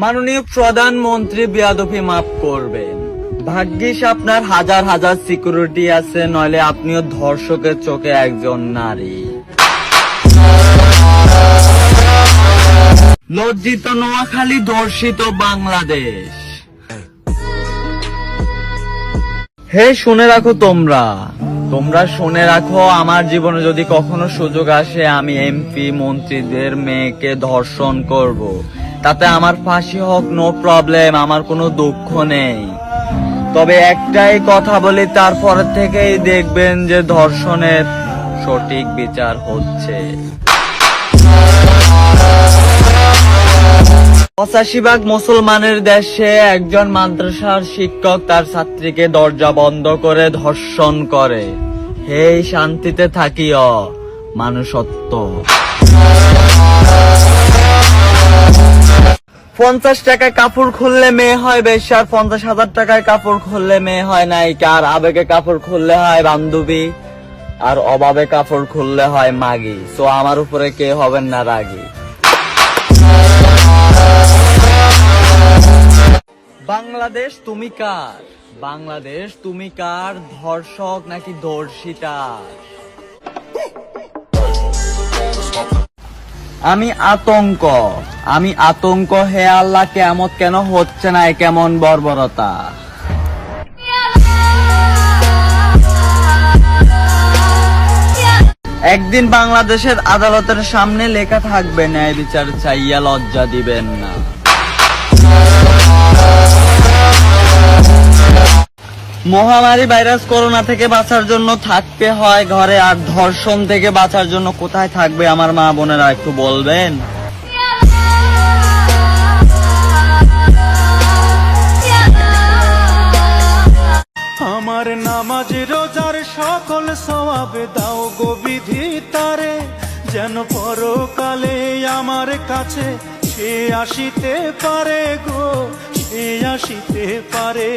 মাননীয় প্রধানমন্ত্রী বেয়াদফি মাফ করবেন। ভাগ্যিস আপনার হাজার হাজার সিকিউরিটি আছে, নইলে আপনিও ধর্ষকের চোখে একজন নারী। লজ্জিত নোয়াখালী ধর্ষিত বাংলাদেশ। হে শুনে রাখো তোমরা তোমরা শুনে রাখো, আমার জীবনে যদি কখনো সুযোগ আসে, আমি এমপি, মন্ত্রীদের মেয়েকে ধর্ষণ করব। তাতে আমার ফাঁসি হোক নো প্রবলেম আমার কোনো দুঃখ নেই। তবে একটাই কথা বলি, তারপর থেকেই দেখবেন যে ধর্ষণের সঠিক বিচার হচ্ছে। পঁচাশি ভাগ মুসলমানের দেশে একজন মাদ্রাসার শিক্ষক তার ছাত্রীকে দরজা বন্ধ করে ধর্ষণ করে। হে শান্তিতে থাকিও, মানুষত্ব। পঞ্চাশ টাকায় কাপড় খুললে মেয়ে হয় বেশি, আর পঞ্চাশ হাজার টাকায় কাপড় খুললে মেয়ে হয় নায়িকা। আর আবেগে কাপড় খুললে হয় বান্ধবী, আর অভাবে কাপড় খুললে হয় মাগি। তো আমার উপরে কে হবেন না রাগী? বাংলাদেশ, তুমি কার? বাংলাদেশ, তুমি কার? ধর্ষক নাকি ধর্ষিতা আমি আতঙ্ক। আমি আতঙ্ক হে আল্লাহ কেমত কেন হচ্ছে না কেমন বর্বরতা? একদিন বাংলাদেশের আদালতের সামনে লেখা থাকবে, ন্যায় বিচার চাইয়া লজ্জা দিবেন না। মহামারী ভাইরাস করোনা থেকে বাঁচার জন্য থাকতে হয় ঘরে, আর ধর্ষণ থেকে বাঁচার জন্য কোথায় থাকবে আমার মা বোনেরা একটু বলবেন? আমার নামাজ রোজার সকল সবাবে দাও গো তারে, যেন পরকালে আমার কাছে সে আসিতে পারে গো, সে আসিতে পারে।